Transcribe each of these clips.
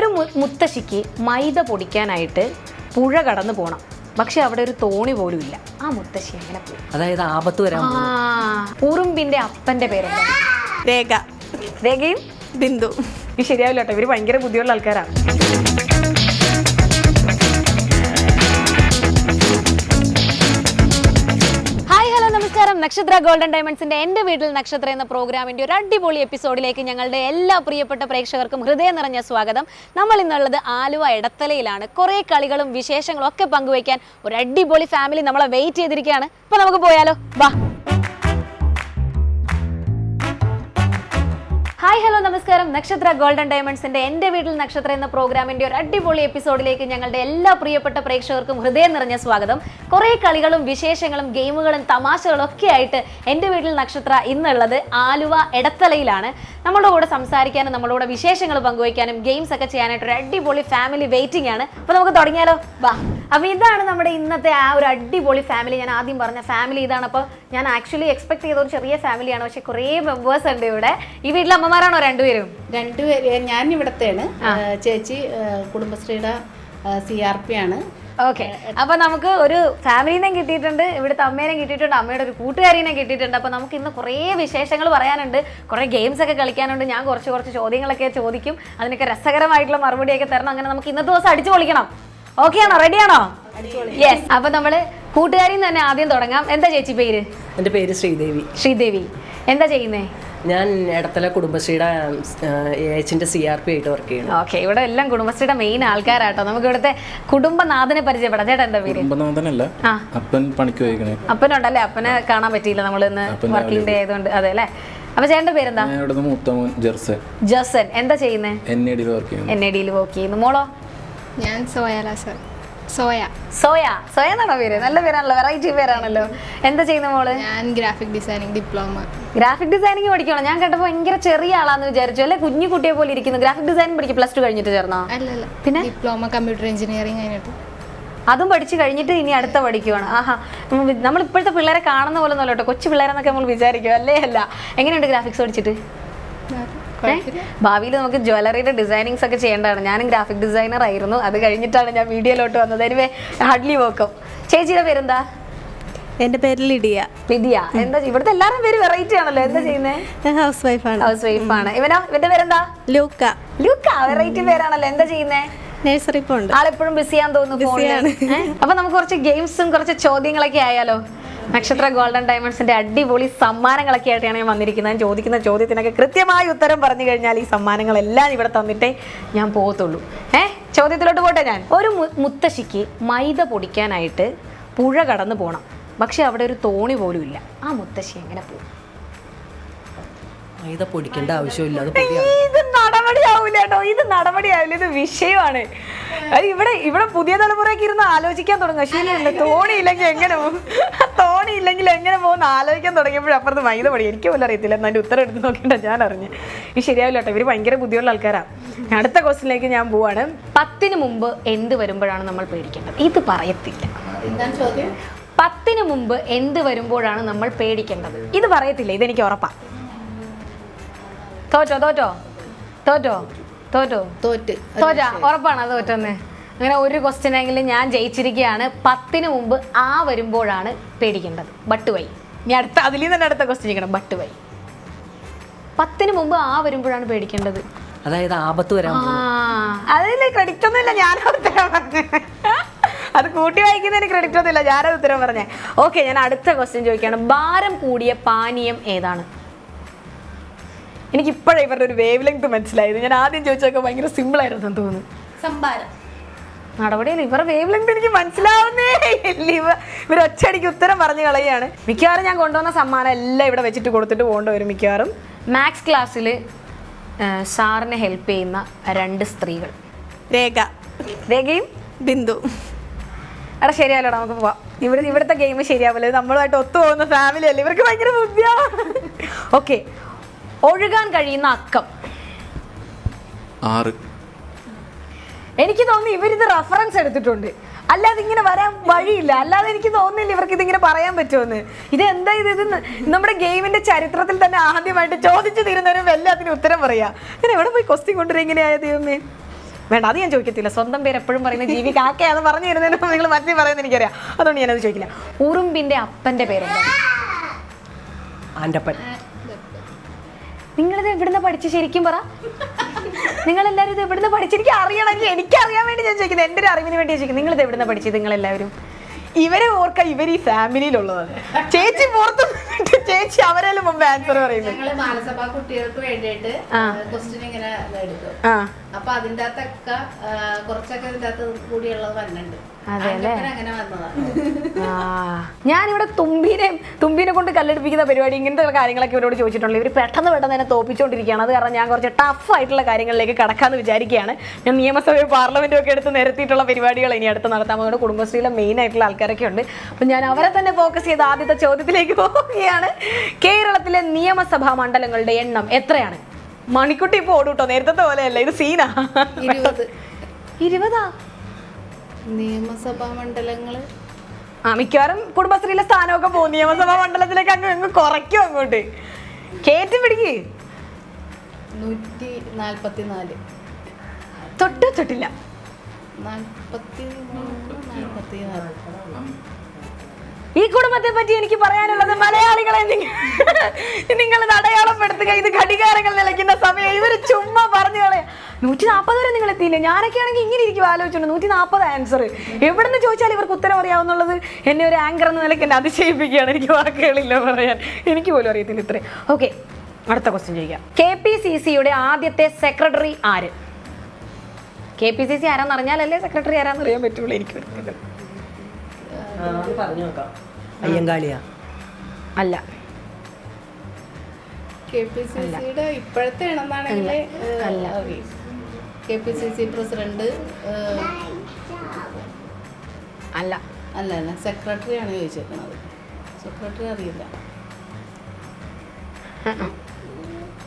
ഒരു മു- മുത്തശ്ശിക്ക് മൈദ പൊടിക്കാനായിട്ട് പുഴ കടന്നു പോകണം പക്ഷെ അവിടെ ഒരു തോണി പോലും ഇല്ല. ആ മുത്തശ്ശി എങ്ങനെ പോകും അതായത് ആപത്ത് വരാൻ ഉറുമ്പിന്റെ അപ്പന്റെ പേരെന്താ? രേഖ. രേഖയും? ബിന്ദു. ഇത് ശരിയാവില്ല കേട്ടോ. ഇവർ ഭയങ്കര ബുദ്ധിയുള്ള ആൾക്കാരാണ് നക്ഷത്ര ഗോൾഡൻ ഡയമണ്ട്സിന്റെ എന്റെ വീട്ടിൽ നക്ഷത്ര എന്ന പ്രോഗ്രാമിന്റെ ഒരു അടിപൊളി എപ്പിസോഡിലേക്ക് ഞങ്ങളുടെ എല്ലാ പ്രിയപ്പെട്ട പ്രേക്ഷകർക്കും ഹൃദയം നിറഞ്ഞ സ്വാഗതം. നമ്മൾ ഇന്നുള്ളത് ആലുവ ഇടത്തലയിലാണ് കുറെ കളികളും വിശേഷങ്ങളും ഒക്കെ പങ്കുവയ്ക്കാൻ ഒരു അടിപൊളി ഫാമിലി നമ്മളെ വെയിറ്റ് ചെയ്തിരിക്കുകയാണ്. അപ്പൊ നമുക്ക് പോയാലോ? വാ. ഹായ് ഹലോ നമസ്കാരം. നക്ഷത്ര ഗോൾഡൻ ഡയമണ്ട്സിന്റെ എന്റെ വീട്ടിൽ നക്ഷത്ര എന്ന പ്രോഗ്രാമിന്റെ ഒരു അടിപൊളി എപ്പിസോഡിലേക്ക് ഞങ്ങളുടെ എല്ലാ പ്രിയപ്പെട്ട പ്രേക്ഷകർക്കും ഹൃദയം നിറഞ്ഞ സ്വാഗതം. കുറേ കളികളും വിശേഷങ്ങളും ഗെയിമുകളും തമാശകളും ഒക്കെ ആയിട്ട് എന്റെ വീട്ടിൽ നക്ഷത്ര ഇന്നുള്ളത് ആലുവ എടത്തലയിലാണ്. നമ്മുടെ കൂടെ സംസാരിക്കാനും നമ്മുടെ കൂടെ വിശേഷങ്ങൾ പങ്കുവയ്ക്കാനും ഗെയിംസ് ഒക്കെ ചെയ്യാനായിട്ട് ഒരു അടിപൊളി ഫാമിലി വെയിറ്റിംഗ് ആണ്. അപ്പൊ നമുക്ക് തുടങ്ങിയാലോ? വാ. അപ്പൊ ഇതാണ് നമ്മുടെ ഇന്നത്തെ ആ ഒരു അടിപൊളി ഫാമിലി ഞാൻ ആദ്യം പറഞ്ഞ ഫാമിലി ഇതാണ്. അപ്പോൾ ഞാൻ ആക്ച്വലി എക്സ്പെക്ട് ചെയ്ത ഒരു ചെറിയ ഫാമിലിയാണ് പക്ഷെ കുറേ മെമ്പേഴ്സ് ഉണ്ട് ഇവിടെ. ഈ വീട്ടിലെ അമ്മമാരാണോ രണ്ടുപേരും? രണ്ടുപേര് ഞാൻ ഇവിടത്തെയാണ്. ചേച്ചി കുടുംബശ്രീയുടെ സി ആർ പി ആണ്. ഓക്കെ അപ്പൊ നമുക്ക് ഒരു ഫാമിലിനെയും കിട്ടിയിട്ടുണ്ട് ഇവിടുത്തെ അമ്മേനെ കിട്ടിയിട്ടുണ്ട് അമ്മയുടെ ഒരു കൂട്ടുകാരിനെ കിട്ടിയിട്ടുണ്ട്. അപ്പൊ നമുക്ക് ഇന്ന് കുറേ വിശേഷങ്ങൾ പറയാനുണ്ട് കുറേ ഗെയിംസ് ഒക്കെ കളിക്കാനുണ്ട്. ഞാൻ കുറച്ച് കുറച്ച് ചോദ്യങ്ങളൊക്കെ ചോദിക്കും അതിനൊക്കെ രസകരമായിട്ടുള്ള മറുപടിയൊക്കെ തരണം. അങ്ങനെ നമുക്ക് ഇന്നത്തെ ദിവസം അടിച്ചു പൊളിക്കണം. ഓക്കെ ആണോ? റെഡി ആണോ? യെസ് അപ്പൊ നമ്മൾ കൂട്ടുകാരിന്ന് തന്നെ ആദ്യം തുടങ്ങാം. എന്താ ചേച്ചി പേര്? എന്റെ പേര് ശ്രീദേവി. ശ്രീദേവി. എന്താ ചെയ്യുന്നേ? ഞാൻ ഇടത്തല കുടുംബശ്രീയുടെ ഏച്ചിന്റെ സി ആർ പി ആയിട്ട് വർക്ക് ചെയ്യുന്നു. ഓക്കെ ഇവിടെ എല്ലാം കുടുംബശ്രീയുടെ മെയിൻ ആൾക്കാരാട്ടോ. നമുക്ക് ഇവിടുത്തെ കുടുംബനാഥനെ പരിചയപ്പെടാം. ചേട്ടാ എന്താ പേര്? കുടുംബനാഥനല്ല. അപ്പൻ പണിക്ക് പോയിക്കണേ. അപ്പനുണ്ടല്ലേ? അപ്പനെ കാണാൻ പറ്റിയില്ല നമ്മൾ ഇന്ന് വർക്കിംഗ് ഡേ ആയതുകൊണ്ട്. അതെ അല്ലേ? അപ്പൊ ചേട്ടന്റെ പേരെന്താ? ഞാൻ ഇവിടുന്ന് മൂത്തമൻ ജെർസൻ. ജസൻ എന്താ ചെയ്യുന്നത് എൻ എ ഡിയിൽ വർക്ക് ചെയ്യുന്നു. എൻ എ ഡിയിൽ വർക്ക് ചെയ്യുന്നു. മോളോ? ഞാൻ സോയാല സർ. സോയ. സോയ. സോയ എന്നാണോ പേര്? നല്ല പേരാണല്ലോ. വെറൈറ്റി പേരാണല്ലോ. എന്താ ചെയ്യുന്ന മോൾ? ഞാൻ graphic designing diploma graphic designing പഠിക്കണം ഞാൻ കേട്ടപ്പോൾ ഭയങ്കര ചെറിയ ആളാന്ന് വിചാരിച്ചു. അല്ലെ? കുഞ്ഞു കുട്ടിയെ പോലെ ഇരിക്കുന്നു. ഗ്രാഫിക് ഡിസൈനിങ് പഠിക്കും. പ്ലസ് ടു കഴിഞ്ഞിട്ട് ചേർന്നോ? അല്ലല്ല. പിന്നെ? ഡിപ്ലോമ കമ്പ്യൂട്ടർ എഞ്ചിനീയറിംഗ് കഴിഞ്ഞിട്ട്. അതും പഠിച്ചു കഴിഞ്ഞിട്ട് ഇനി അടുത്ത പഠിക്കുവാണ്. ആഹാ. നമ്മൾ ഇപ്പോഴത്തെ പിള്ളേരെ കാണുന്ന പോലെ ഒന്നുമല്ല കേട്ടോ. കൊച്ചു പിള്ളേരെന്നൊക്കെ നമ്മൾ വിചാരിക്കും അല്ലേ? അല്ല. എങ്ങനെയുണ്ട് ഗ്രാഫിക്സ് പഠിച്ചിട്ട്? ഭാവിയിൽ നമുക്ക് ജ്വല്ലറിയുടെ ഡിസൈനിങ്സ് ഒക്കെ ചെയ്യേണ്ടതാണ്. ഞാനും ഗ്രാഫിക് ഡിസൈനർ ആയിരുന്നു. അത് കഴിഞ്ഞിട്ടാണ് ഞാൻ വീഡിയോയിലോട്ട് വന്നത്. എനിവേ ഹാർഡ്ലി വോക്കും ചേച്ചിയുടെ പേരെന്താ? എന്റെ പേര് ലിഡിയ. ലിഡിയ. എന്താ ഇവിടുത്തെ എല്ലാവരും പേര് വെറൈറ്റി ആണല്ലോ. എന്താ ചെയ്യുന്നത് ഞാൻ ഹൗസ് ആണ്. ഹൗസ് വൈഫ് ആണ്. ഇവനോ? ഇവന്റെ പേരെന്താ? ലൂക്ക. ലൂക്ക. വെറൈറ്റി പേരാണല്ലോ. എന്താ ചെയ്യുന്നേ? Nursery pond. ആളെപ്പോഴും ബിസിയാന്ന് തോന്നുന്നു? അപ്പൊ നമുക്ക് കുറച്ച് ഗെയിംസും കുറച്ച് ചോദ്യങ്ങളൊക്കെ ആയാലോ? നക്ഷത്ര ഗോൾഡൻ ഡയമണ്ട്സിന്റെ അടിപൊളി സമ്മാനങ്ങളൊക്കെ ആയിട്ടാണ് ഞാൻ വന്നിരിക്കുന്നത്. ചോദിക്കുന്ന ചോദ്യത്തിനൊക്കെ കൃത്യമായ ഉത്തരം പറഞ്ഞു കഴിഞ്ഞാൽ ഈ സമ്മാനങ്ങളെല്ലാം ഇവിടെ തന്നിട്ടേ ഞാൻ പോകത്തുള്ളൂ. ഏ? ചോദ്യത്തിലോട്ട് പോട്ടെ ഞാൻ. ഒരു മുത്തശ്ശിക്ക് മൈദ പൊടിക്കാനായിട്ട് പുഴ കടന്നു പോകണം പക്ഷെ അവിടെ ഒരു തോണി പോലും ഇല്ല. ആ മുത്തശ്ശി എങ്ങനെ പോകും? മൈദ പൊടിക്കേണ്ട ആവശ്യമില്ല. അത് പൊടിയാണ് ഇത് നടപടിയാവൂല കേട്ടോ ഇത് നടപടിയാവില്ല ഇത് വിഷയമാണ്. അത് ഇവിടെ ഇവിടെ പുതിയ തലമുറയ്ക്ക് ഇരുന്ന് ആലോചിക്കാൻ തുടങ്ങും. ശരിയല്ല തോണി ഇല്ലെങ്കിൽ എങ്ങനെ പോകും തോണി ഇല്ലെങ്കിൽ എങ്ങനെ പോകുന്ന ആലോചിക്കാൻ തുടങ്ങിയപ്പോഴും അപ്പുറത്ത് മൈദ പടി. എനിക്ക് പോലും അറിയത്തില്ല. എന്നാൽ എന്റെ ഉത്തരം എടുത്ത് നോക്കിയിട്ട് ഞാൻ അറിഞ്ഞു. ഈ ശരിയാവില്ല കേട്ടോ ഇവർ ഭയങ്കര ബുദ്ധിയുള്ള ആൾക്കാരാണ് അടുത്ത ക്വസ്റ്റിനിലേക്ക് ഞാൻ പോവാണ്. പത്തിന് മുമ്പ് എന്ത് വരുമ്പോഴാണ് നമ്മൾ പേടിക്കേണ്ടത്? ഇത് പറയത്തില്ല. പത്തിന് മുമ്പ് എന്ത് വരുമ്പോഴാണ് നമ്മൾ പേടിക്കേണ്ടത്? ഇത് പറയത്തില്ല. ഇതെനിക്ക് ഉറപ്പാ. തോറ്റോ തോറ്റോ? തോറ്റോ? തോറ്റോ? തോറ്റ്. തോറ്റ? ഉറപ്പാണ് അത് തോറ്റെന്ന്? അങ്ങനെ ഒരു ക്വസ്റ്റ്യൻ എങ്കിലും ഞാൻ ജയിച്ചിരിക്കുകയാണ്. പത്തിന് മുമ്പ് ആ വരുമ്പോഴാണ് പേടിക്കേണ്ടത്. ബട്ട് വൈ ഇനി അടുത്ത അതിൽ നിന്ന് തന്നെ അടുത്ത ക്വസ്റ്റ്യൻ ചെയ്യണം ബട്ട് വൈ പത്തിന് മുമ്പ് ആ വരുമ്പോഴാണ് പേടിക്കേണ്ടത്. അതായത് ആപത്ത് വരാൻ ആ അതിൽ ക്രെഡിറ്റ് ഒന്നുമില്ല. ഞാനത് ഉത്തരം പറഞ്ഞത് അത് കൂട്ടി വായിക്കുന്നതിന് ക്രെഡിറ്റ് ഒന്നുമില്ല. ഞാനത് ഉത്തരം പറഞ്ഞേ. ഓക്കെ ഞാൻ അടുത്ത ക്വസ്റ്റ്യൻ ചോദിക്കുകയാണ്. ഭാരം കൂടിയ പാനീയം ഏതാണ്? എനിക്ക് ഇപ്പോഴേ ഇവരുടെ ഒരു വേവ് ലെങ്ത് മനസ്സിലായത്. ഞാൻ ആദ്യം ചോദിച്ചൊക്കെ ഭയങ്കര സിമ്പിൾ ആയിരുന്നു തോന്നുന്നു. സംഭാരം. നടപടിയിൽ ഇവർ വേവ് ലെങ്ത് എനിക്ക് മനസ്സിലാവുന്നേ ഇല്ല. ഇവ ഇവർ ഒറ്റയടിക്ക് ഉത്തരം പറഞ്ഞു കളയാണ് മിക്കവാറും ഞാൻ കൊണ്ടുവന്ന സമ്മാനം എല്ലാം ഇവിടെ വെച്ചിട്ട് കൊടുത്തിട്ട് പോകേണ്ടവരും മിക്കവാറും. മാത്സ് ക്ലാസ്സിൽ സാറിനെ ഹെൽപ്പ് ചെയ്യുന്ന രണ്ട് സ്ത്രീകൾ. രേഖ. രേഖയും? ബിന്ദു. എടാ ശരിയാലോടാ നമുക്ക് പോവാം. ഇവിടെ ഇവിടുത്തെ ഗെയിം ശരിയാവില്ല നമ്മളുമായിട്ട് ഒത്തു പോകുന്ന ഫാമിലി അല്ലേ? ഇവർക്ക് ഭയങ്കര ബുദ്ധിയാണ് ഓക്കെ ഒഴുകാൻ കഴിയുന്ന അക്കം. ആറ്. എനിക്ക് തോന്നി ഇവരിത് റഫറൻസ് എടുത്തിട്ടുണ്ട്. അല്ലാതെ ഇങ്ങനെ വരാൻ വഴിയില്ല. അല്ലാതെ എനിക്ക് തോന്നുന്നില്ല ഇവർക്ക് ഇതിങ്ങനെ പറയാൻ പറ്റുമെന്ന്. ഇത് എന്താ ഇത്? ഇത് നമ്മുടെ ഗെയിമിന്റെ ചരിത്രത്തിൽ തന്നെ ആദ്യമായിട്ട് ചോദിച്ചു തീരുന്നവരും എല്ലാത്തിനും ഉത്തരം പറയാ. ഞാൻ എവിടെ പോയി ക്വസ്റ്റ്യൻ കൊണ്ടുവരും ഇങ്ങനെ ആയ ദൈവമേ? വേണ്ട അത് ഞാൻ ചോദിക്കത്തില്ല. സ്വന്തം പേര് എപ്പോഴും പറയുന്ന ജീവി കാക്കയാന്ന് പറഞ്ഞു തരുന്നതിന് നിങ്ങൾ മറ്റേ പറയുന്നത് എനിക്കറിയാം. അതുകൊണ്ട് ഞാനത് ചോദിക്കില്ല. ഉറുമ്പിന്റെ അപ്പന്റെ പേരുണ്ട് ആന്റപ്പൻ നിങ്ങളിത് എവിടുന്ന് പഠിച്ച് ശരിക്കും പറ? നിങ്ങൾ എല്ലാവരും ഇത് എവിടുന്ന് പഠിച്ചിരിക്കും അറിയണമെങ്കിൽ എനിക്ക് അറിയാൻ വേണ്ടി ഞാൻ ചോദിക്കുന്നത്. എന്റെ ഒരു അറിവിന് വേണ്ടി ചോദിക്കുന്നത്. നിങ്ങൾ ഇത് എവിടുന്ന് പഠിച്ചത് നിങ്ങൾ എല്ലാവരും ഇവരെ ഓർക്ക ഇവർ ഈ ഫാമിലിയിലുള്ളതാണ് ചേച്ചി പുറത്ത് ചേച്ചി അവരെല്ലാം മുമ്പ് ആൻസർ പറയുന്നത് മാനസഭാ കുട്ടികൾക്ക് വേണ്ടിയിട്ട്. ക്വസ്റ്റ്യൻ ഇങ്ങനെ അപ്പൊ അതിന്റെ അകത്തൊക്കെ കുറച്ചൊക്കെ ഇതിന്റെ അകത്ത് കൂടിയുള്ളത് ആ ഞാനിവിടെ തുമ്പിനെ തുമ്പിനെ കൊണ്ട് കല്ലെടുപ്പിക്കുന്ന പരിപാടി ഇങ്ങനത്തെ കാര്യങ്ങളൊക്കെ ഇവരോട് ചോദിച്ചിട്ടുണ്ട് ഇവർ പെട്ടെന്ന് പെട്ടെന്ന് തന്നെ തോപ്പിച്ചുകൊണ്ടിരിക്കുകയാണ് അത് കാരണം ഞാൻ കുറച്ച് ടഫ് ആയിട്ടുള്ള കാര്യങ്ങളിലേക്ക് കടക്കാന്ന് വിചാരിക്കുകയാണ്. ഞാൻ നിയമസഭയും പാർലമെന്റും ഒക്കെ എടുത്ത് നിരത്തിയിട്ടുള്ള പരിപാടികൾ ഇനി അടുത്ത് നടത്താൻ പോകുന്നത് കുടുംബശ്രീയിലെ മെയിൻ ആയിട്ടുള്ള ആൾക്കാരൊക്കെ ഉണ്ട്. അപ്പം ഞാൻ അവരെ തന്നെ ഫോക്കസ് ചെയ്ത് ആദ്യത്തെ ചോദ്യത്തിലേക്ക് പോവുകയാണ്. കേരളത്തിലെ നിയമസഭാ മണ്ഡലങ്ങളുടെ എണ്ണം എത്രയാണ്? മണിക്കുട്ടി ഇപ്പൊ ഓടും കേട്ടോ നേരത്തെ പോലെയല്ല ഇത് സീനാ. ഇരുപത്. ഇരുപതാ? നിയമസഭാ മണ്ഡലങ്ങൾ. ആ മിക്കവാറും കുടുംബശ്രീയിലെ സ്ഥാനമൊക്കെ പോകും. നിയമസഭാ മണ്ഡലത്തിലേക്ക് അങ്ങ് അങ്ങ് കുറയ്ക്കും അങ്ങോട്ട്. കേറ്റി പിടിക്ക്. നൂറ്റി തൊട്ട് തൊട്ടില്ല. നാൽപ്പത്തി മൂന്ന് നാൽപ്പത്തി നാല് ഈ കുടുംബത്തെ പറ്റി എനിക്ക് പറയാനുള്ളത് മലയാളികളെ നിങ്ങൾ അടയാളപ്പെടുത്തുക ഇത് ഘടികാരങ്ങൾ നിലയ്ക്കുന്ന സമയം. ഇവർ ചുമ്മാ പറഞ്ഞു കളയാ. നൂറ്റി നാൽപ്പത് വരെ നിങ്ങൾ എത്തിയില്ല? ഞാനൊക്കെ ആണെങ്കിൽ ഇങ്ങനെ ഇരിക്കും ആലോചിച്ചുണ്ട്. നൂറ്റി നാൽപ്പത് ആൻസർ എവിടെ നിന്ന് ചോദിച്ചാൽ ഇവർക്ക് ഉത്തരം അറിയാവുന്നുള്ളത് എന്നെ ഒരു ആങ്കർ എന്ന നിലയ്ക്ക് എന്നെ അതിശയിപ്പിക്കുകയാണ്. എനിക്ക് വാക്കുകളില്ല പറയാൻ. എനിക്ക് പോലും അറിയത്തില്ല ഇത്രയും ഓക്കെ അടുത്ത ക്വസ്റ്റ്യൻ ചോദിക്കാം. കെ പി സി സിയുടെ ആദ്യത്തെ സെക്രട്ടറി ആര്? കെ പി സി സി ആരാന്നറിഞ്ഞാലല്ലേ സെക്രട്ടറി ആരാന്നറിയാൻ പറ്റുള്ളൂ എനിക്ക്. പറഞ്ഞു നോക്കാം. അയ്യങ്കാളിയാ? അല്ല. കെ പി സി സിയുടെ ഇപ്പോഴത്തെ ആണെന്നാണെങ്കിൽ അല്ല. K P C C president അല്ല. അല്ല അല്ല. സെക്രട്ടറി ആണ് ചോദിച്ചേക്കുന്നത് സെക്രട്ടറി അറിയില്ല.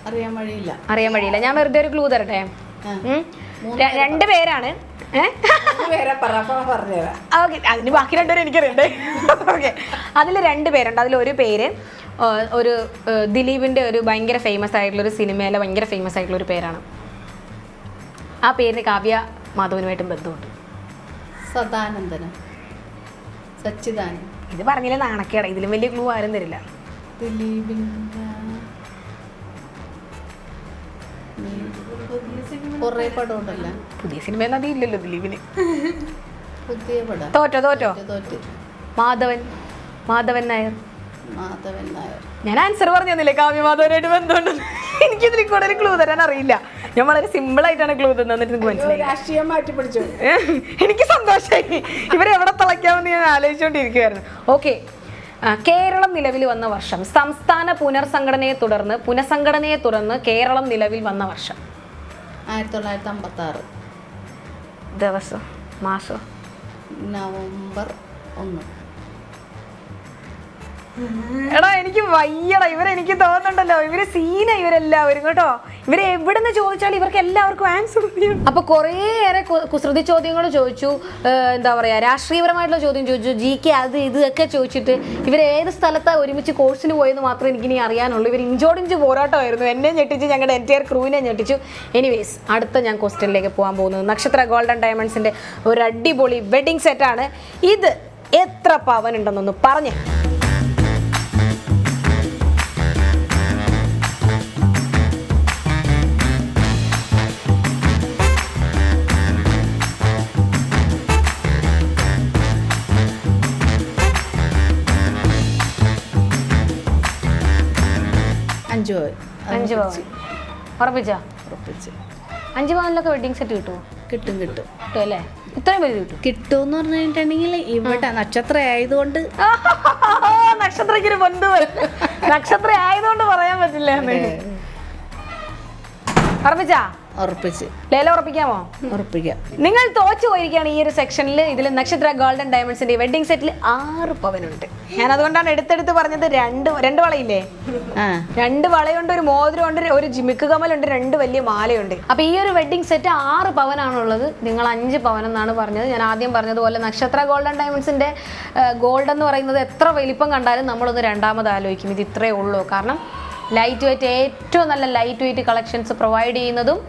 അറിയാൻ വഴിയില്ല. അറിയാൻ വഴിയില്ല. ഞാൻ വെറുതെ ഒരു ക്ലൂ തരട്ടെ? രണ്ട് പേരാണ്. ഓക്കെ അതിന് ബാക്കി രണ്ടുപേരും എനിക്കറിയണ്ടേ? ഓക്കെ. അതിൽ രണ്ട് പേരുണ്ട്. അതിൽ ഒരു പേര് ഒരു ദിലീപിന്റെ ഒരു ഭയങ്കര ഫേമസ് ആയിട്ടുള്ള ഒരു സിനിമയിലെ ഭയങ്കര ഫേമസ് ആയിട്ടുള്ള ഒരു പേരാണ്. ആ പേരിന് കാവ്യ മാധവനുമായിട്ടും ബന്ധമുണ്ട്. സദാനന്ദനം. സച്ചിദാനന്ദ ഇത് പറഞ്ഞില്ല നാണക്കേട. ഇതിലും വലിയ ക്ലൂ ആരും തരില്ല. ദിലീപിന്റെ കുറേ പടം ഉണ്ടല്ല പുതിയ സിനിമ ഇല്ലല്ലോ ദിലീപിന്. പുതിയ പടം. തോറ്റോ തോറ്റോ? തോറ്റ് മാധവൻ മാധവൻ നായർ. മാധവൻ നായർ. ഞാൻ ആൻസർ പറഞ്ഞു തന്നില്ലേ കാവ്യ മാധവനായിട്ട് ബന്ധമുണ്ടെന്ന് എനിക്കിതിൽ കൂടുതൽ ക്ലൂ തരാൻ അറിയില്ല. ഞാൻ വളരെ സിമ്പിൾ ആയിട്ടാണ് ക്ലൂ തന്നിട്ട് നിങ്ങൾക്ക് മനസ്സിലായി രാഷ്ട്രീയം മാറ്റി പിടിച്ചു? എനിക്ക് സന്തോഷമായി. ഇവരെവിടെ തിളയ്ക്കാമെന്ന് ഞാൻ ആലോചിച്ചുകൊണ്ടിരിക്കുകയായിരുന്നു ഓക്കെ കേരളം നിലവിൽ വന്ന വർഷം. സംസ്ഥാന പുനർസംഘടനയെ തുടർന്ന് പുനഃസംഘടനയെ തുടർന്ന് കേരളം നിലവിൽ വന്ന വർഷം. ആയിരത്തി തൊള്ളായിരത്തി അമ്പത്തി ആറ് ദിവസം മാസം? നവംബർ ഒന്ന്. എടാ എനിക്ക് വയ്യടാ. ഇവരെനിക്ക് തോന്നുന്നുണ്ടല്ലോ. ഇവർ സീന ഇവരെല്ലാവരും കേട്ടോ. ഇവരെ എവിടെന്ന് ചോദിച്ചാലും ഇവർക്ക് എല്ലാവർക്കും ആൻസർ അപ്പൊ കുറേയേറെ കുസൃതി ചോദ്യങ്ങൾ ചോദിച്ചു. എന്താ പറയാ രാഷ്ട്രീയപരമായിട്ടുള്ള ചോദ്യം ചോദിച്ചു. ജി കെ അത് ഇതൊക്കെ ചോദിച്ചിട്ട് ഇവർ ഏത് സ്ഥലത്താ ഒരുമിച്ച് കോഴ്സിന് പോയെന്ന് മാത്രമേ എനിക്കിനി അറിയാനുള്ളൂ. ഇവർ ഇഞ്ചോടിഞ്ച് പോരാട്ടമായിരുന്നു. എന്നെ ഞെട്ടിച്ച് ഞങ്ങളുടെ എന്റയർ ക്രൂവിനെ ഞെട്ടിച്ചു. എനിവേസ് അടുത്ത ഞാൻ ക്വസ്റ്റ്യനിലേക്ക് പോകാൻ പോകുന്നത്. നക്ഷത്ര ഗോൾഡൻ ഡയമണ്ട്സിന്റെ ഒരു അടിപൊളി വെഡിങ് സെറ്റാണ്. ഇത് എത്ര പവൻ ഉണ്ടെന്നൊന്ന് പറഞ്ഞേ. അഞ്ചു പവൻ. അഞ്ച് പവൻ ഉറപ്പിച്ചാ? ഉറപ്പിച്ച്. അഞ്ച് പവനിലൊക്കെ വെഡിങ് സെറ്റ് കിട്ടുമോ കിട്ടും കിട്ടും. കിട്ടും അല്ലേ? ഇത്രയും പേര് കിട്ടും. കിട്ടുമെന്ന് പറഞ്ഞിട്ടുണ്ടെങ്കിൽ ഇവിടെ നക്ഷത്ര ആയതുകൊണ്ട് ഒരു ബന്ധു നക്ഷത്ര ആയതുകൊണ്ട് പറയാൻ പറ്റില്ല എന്ന്. ഉറപ്പിച്ചാ? ഉറപ്പിച്ച്. ലേല ഉറപ്പിക്കാമോ? ഉറപ്പിക്കാം. നിങ്ങൾ തോച്ചു പോയിരിക്കുകയാണ് ഈ ഒരു സെക്ഷനിൽ ഇതിൽ നക്ഷത്ര ഗോൾഡൻ ഡയമണ്ട്സിന്റെ വെഡിങ് സെറ്റിൽ ആറ് പവനുണ്ട്. ഞാൻ അതുകൊണ്ടാണ് എടുത്തെടുത്ത് പറഞ്ഞത് രണ്ട് രണ്ട് വളയില്ലേ? രണ്ട് വളയുണ്ട് ഒരു മോതിരമുണ്ട് ഒരു ജിമിക്ക് കമലുണ്ട് രണ്ട് വലിയ മാലയുണ്ട്. അപ്പൊ ഈ ഒരു വെഡിങ് സെറ്റ് ആറ് പവനാണുള്ളത്. നിങ്ങൾ അഞ്ച് പവൻ എന്നാണ് പറഞ്ഞത്. ഞാൻ ആദ്യം പറഞ്ഞതുപോലെ നക്ഷത്ര ഗോൾഡൻ ഡയമണ്ട്സിന്റെ ഗോൾഡ് എന്ന് പറയുന്നത് എത്ര വലിപ്പം കണ്ടാലും നമ്മളൊന്ന് രണ്ടാമത് ആലോചിക്കും. ഇത് ഇത്രയേ ഉള്ളൂ. കാരണം ലൈറ്റ് വെയിറ്റ് ഏറ്റവും നല്ല ലൈറ്റ് വെയിറ്റ് കളക്ഷൻസ് പ്രൊവൈഡ് ചെയ്യുന്നതും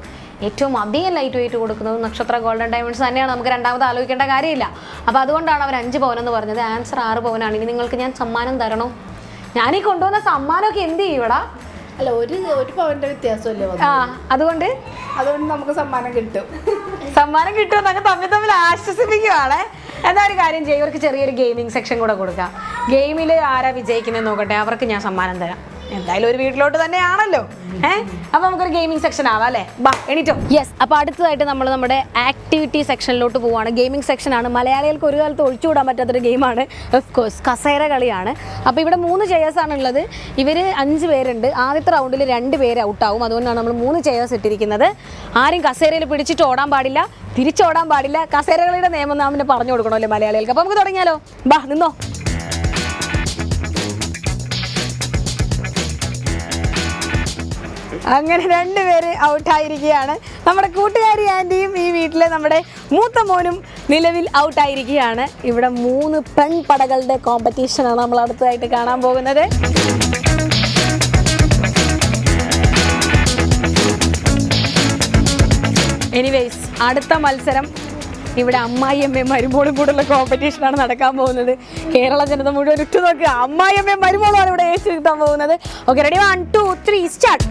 ഏറ്റവും അധികം ലൈറ്റ് വെയിറ്റ് കൊടുക്കുന്നതും നക്ഷത്ര ഗോൾഡൻ ഡയമണ്ട്സ് തന്നെയാണ്. നമുക്ക് രണ്ടാമത് ആലോചിക്കേണ്ട കാര്യമില്ല. അപ്പോൾ അതുകൊണ്ടാണ് അവർ അഞ്ച് പവൻ എന്ന് പറഞ്ഞത്. ആൻസർ ആറ് പവനാണ്. ഇനി നിങ്ങൾക്ക് ഞാൻ സമ്മാനം തരണോ? ഞാനീ കൊണ്ടുവന്ന സമ്മാനമൊക്കെ എന്ത് ചെയ്യൂടാ അല്ല ഒരു ഒരു പവന്റെ വ്യത്യാസമല്ലേ ആ അതുകൊണ്ട്? അതുകൊണ്ട് നമുക്ക് സമ്മാനം കിട്ടും. സമ്മാനം കിട്ടുമെന്നൊക്കെ തമ്മിൽ തമ്മിൽ ആശ്വസിപ്പിക്കുകയാണ് എന്നാ ഒരു കാര്യം ചെയ്യും. ഇവർക്ക് ചെറിയൊരു ഗെയിമിംഗ് സെക്ഷൻ കൂടെ കൊടുക്കാം. ഗെയിമിൽ ആരാ വിജയിക്കുന്നത് നോക്കട്ടെ. അവർക്ക് ഞാൻ സമ്മാനം തരാം. എന്തായാലും ഒരു വീട്ടിലോട്ട് തന്നെയാണല്ലോ. ഏഹ് അപ്പൊ നമുക്കൊരു ഗെയിമിംഗ് സെക്ഷൻ ആവാം അല്ലേ? ബാ എണീറ്റോ. യെസ് അപ്പൊ അടുത്തതായിട്ട് നമ്മൾ നമ്മുടെ ആക്ടിവിറ്റി സെക്ഷനിലോട്ട് പോവാണ്. ഗെയിമിംഗ് സെക്ഷനാണ് മലയാളികൾക്ക് ഒരു കാലത്ത് ഒഴിച്ചുകൂടാൻ പറ്റാത്തൊരു ഗെയിമാണ് ഓഫ് കോഴ്സ് കസേര കളിയാണ്. അപ്പോൾ ഇവിടെ മൂന്ന് ചെയേഴ്സ് ആണ് ഉള്ളത്. ഇവർ അഞ്ച് പേരുണ്ട്. ആദ്യത്തെ റൗണ്ടിൽ രണ്ട് പേര് ഔട്ട് ഔട്ടാവും അതുകൊണ്ടാണ് നമ്മൾ മൂന്ന് ചെയേഴ്സ് ഇട്ടിരിക്കുന്നത്. ആരും കസേരയിൽ പിടിച്ചിട്ട് ഓടാൻ പാടില്ല. തിരിച്ചോടാൻ പാടില്ല. കസേരകളുടെ നിയമം നാം പറഞ്ഞു കൊടുക്കണമല്ലോ മലയാളികൾക്ക്. അപ്പോൾ നമുക്ക് തുടങ്ങിയാലോ? ബാ നിന്നോ. അങ്ങനെ രണ്ടുപേര് ഔട്ടായിരിക്കുകയാണ്. നമ്മുടെ കൂട്ടുകാരി ആന്റിയും ഈ വീട്ടിലെ നമ്മുടെ മൂത്ത മോനും നിലവിൽ ഔട്ടായിരിക്കുകയാണ്. ഇവിടെ മൂന്ന് പെൺപടകളുടെ കോമ്പറ്റീഷനാണ് നമ്മൾ അടുത്തതായിട്ട് കാണാൻ പോകുന്നത്. എനിവേസ് അടുത്ത മത്സരം ഇവിടെ അമ്മായിയമ്മയും മരുമോളും കൂടെയുള്ള കോമ്പറ്റീഷനാണ് നടക്കാൻ പോകുന്നത്. കേരള ജനത മുഴുവൻ ഉറ്റുനോക്കുക. അമ്മായി അമ്മായിയമ്മയും മരുമോളുമാണ് ഇവിടെ ഏറ്റെടുക്കാൻ പോകുന്നത്. Okay ready one two three start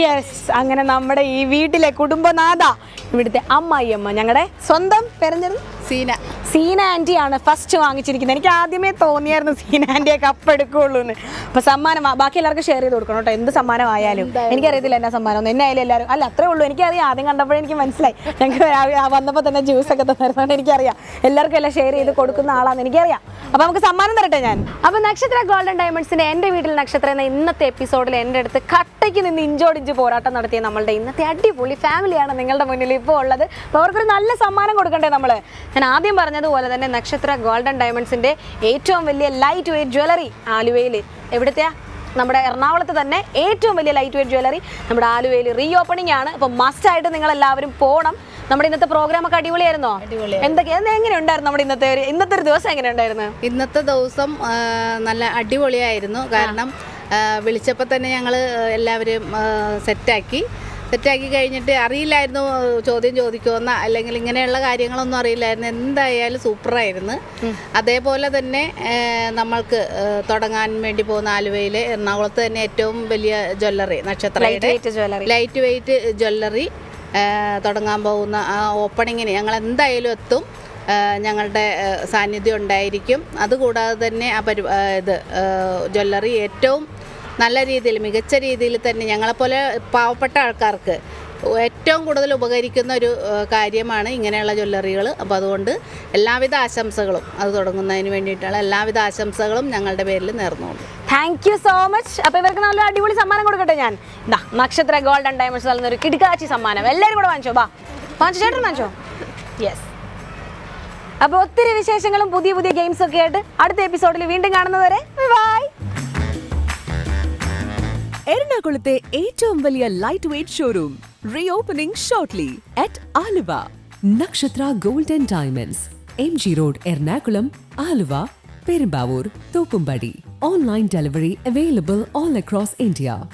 yes അങ്ങനെ നമ്മുടെ ഈ വീട്ടിലെ കുടുംബനാഥ ഇവിടുത്തെ അമ്മായിയമ്മ ഞങ്ങളുടെ സ്വന്തം പെരഞ്ഞത് സീന. സീന ആന്റിയാണ് ഫസ്റ്റ് വാങ്ങിച്ചിരിക്കുന്നത്. എനിക്ക് ആദ്യമേ തോന്നിയായിരുന്നു സീന ആന്റിയെ കപ്പ് എടുക്കുകയുള്ളൂ എന്ന്. അപ്പോൾ സമ്മാനം ബാക്കി എല്ലാവർക്കും ഷെയർ ചെയ്ത് കൊടുക്കണം കേട്ടോ. എന്ത് സമ്മാനമായാലും. എനിക്കറിയത്തില്ല എന്നാ സമ്മാനം. എന്നെ ആയാലും എല്ലാവരും അല്ല അത്രേ ഉള്ളൂ. എനിക്കറിയാം ആദ്യം കണ്ടപ്പോഴേ എനിക്ക് മനസ്സിലായി. ഞങ്ങൾക്ക് വന്നപ്പോൾ തന്നെ ജ്യൂസ് ഒക്കെ തന്നിരുന്നതുകൊണ്ട് എനിക്കറിയാം. എല്ലാവർക്കും എല്ലാം ഷെയർ ചെയ്ത് കൊടുക്കുന്ന ആളാണെന്ന് എനിക്കറിയാം. അപ്പോൾ നമുക്ക് സമ്മാനം തരട്ടെ ഞാൻ? അപ്പോൾ നക്ഷത്ര ഗോൾഡൻ ഡയമണ്ട്സിന്റെ എന്റെ വീട്ടിൽ നക്ഷത്ര എന്ന ഇന്നത്തെ എപ്പിസോഡിൽ എന്റെ അടുത്ത് കട്ടയ്ക്ക് നിന്ന് ഇഞ്ചോടിഞ്ച് പോരാട്ടം നടത്തിയ നമ്മളുടെ ഇന്നത്തെ അടിപൊളി ഫാമിലിയാണ് നിങ്ങളുടെ മുന്നിൽ ഇപ്പോൾ ഉള്ളത്. അപ്പോൾ അവർക്കൊരു നല്ല സമ്മാനം കൊടുക്കണ്ടേ നമ്മൾ ഞാൻ ആദ്യം പറഞ്ഞതുപോലെ തന്നെ നക്ഷത്ര ഗോൾഡൻ ഡയമണ്ട്സിന്റെ ഏറ്റവും വലിയ ലൈറ്റ് വെയിറ്റ് ജ്വല്ലറി ആലുവയിൽ എവിടുത്തെയാ നമ്മുടെ എറണാകുളത്ത് തന്നെ ഏറ്റവും വലിയ ലൈറ്റ് വെയിറ്റ് ജ്വല്ലറി നമ്മുടെ ആലുവയിൽ റീ ഓപ്പണിംഗ് ആണ്. അപ്പോൾ മസ്റ്റായിട്ട് നിങ്ങൾ എല്ലാവരും പോകണം നമ്മുടെ ഇന്നത്തെ പ്രോഗ്രാം ഒക്കെ അടിപൊളിയായിരുന്നോ? എന്തൊക്കെ? എങ്ങനെ ഉണ്ടായിരുന്നു നമ്മുടെ ഇന്നത്തെ ഒരു ഇന്നത്തെ ഒരു ദിവസം എങ്ങനെ ഉണ്ടായിരുന്നു ഇന്നത്തെ ദിവസം നല്ല അടിപൊളിയായിരുന്നു. കാരണം വിളിച്ചപ്പോൾ തന്നെ ഞങ്ങൾ എല്ലാവരും സെറ്റാക്കി സെറ്റാക്കി കഴിഞ്ഞിട്ട് അറിയില്ലായിരുന്നു ചോദ്യം ചോദിക്കുമെന്ന അല്ലെങ്കിൽ ഇങ്ങനെയുള്ള കാര്യങ്ങളൊന്നും അറിയില്ലായിരുന്നു എന്തായാലും സൂപ്പറായിരുന്നു. അതേപോലെ തന്നെ നമ്മൾക്ക് തുടങ്ങാൻ വേണ്ടി പോകുന്ന ആലുവയിൽ എറണാകുളത്ത് തന്നെ ഏറ്റവും വലിയ ജ്വല്ലറി നക്ഷത്രയുടെ ലൈറ്റ് വെയിറ്റ് ജ്വല്ലറി തുടങ്ങാൻ പോകുന്ന ആ ഓപ്പണിങ്ങിന് ഞങ്ങൾ എന്തായാലും എത്തും. ഞങ്ങളുടെ സാന്നിധ്യം ഉണ്ടായിരിക്കും. അതുകൂടാതെ തന്നെ ആ പരി ഇത് ജ്വല്ലറി ഏറ്റവും നല്ല രീതിയിൽ മികച്ച രീതിയിൽ തന്നെ ഞങ്ങളെപ്പോലെ പാവപ്പെട്ട ആൾക്കാർക്ക് ഏറ്റവും കൂടുതൽ ഉപകരിക്കുന്ന ഒരു കാര്യമാണ് ഇങ്ങനെയുള്ള ജ്വല്ലറികൾ. അപ്പോൾ അതുകൊണ്ട് എല്ലാവിധ ആശംസകളും അത് തുടങ്ങുന്നതിന് വേണ്ടിയിട്ടുള്ള എല്ലാവിധ ആശംസകളും ഞങ്ങളുടെ പേരിൽ നേർന്നുകൊണ്ട്. താങ്ക് യു സോ മച്ച് അപ്പോൾ ഇവർക്ക് നല്ല അടിപൊളി സമ്മാനം കൊടുക്കട്ടെ ഞാൻ. ഇതാ നക്ഷത്ര ഗോൾഡൻ ഡയമണ്ട്സ് നൽകുന്ന ഒരു കിടക്കാച്ചി സമ്മാനം. എല്ലാവരും കൂടെ വാങ്ങിച്ചോ? ബാ വാങ്ങിച്ചു ചേട്ടൻ വാങ്ങിച്ചോ? യെസ് അപ്പോൾ ഒത്തിരി വിശേഷങ്ങളും പുതിയ പുതിയ ഗെയിംസൊക്കെ ആയിട്ട് അടുത്ത എപ്പിസോഡിൽ വീണ്ടും കാണുന്നവരെ ബൈ എറണാകുളത്തെ ഏറ്റവും വലിയ light weight showroom reopening shortly at Aluva. Nakshatra gold and diamonds M G road Ernakulam Aluva Perumbavoor Thoppumpady. Online delivery available all across India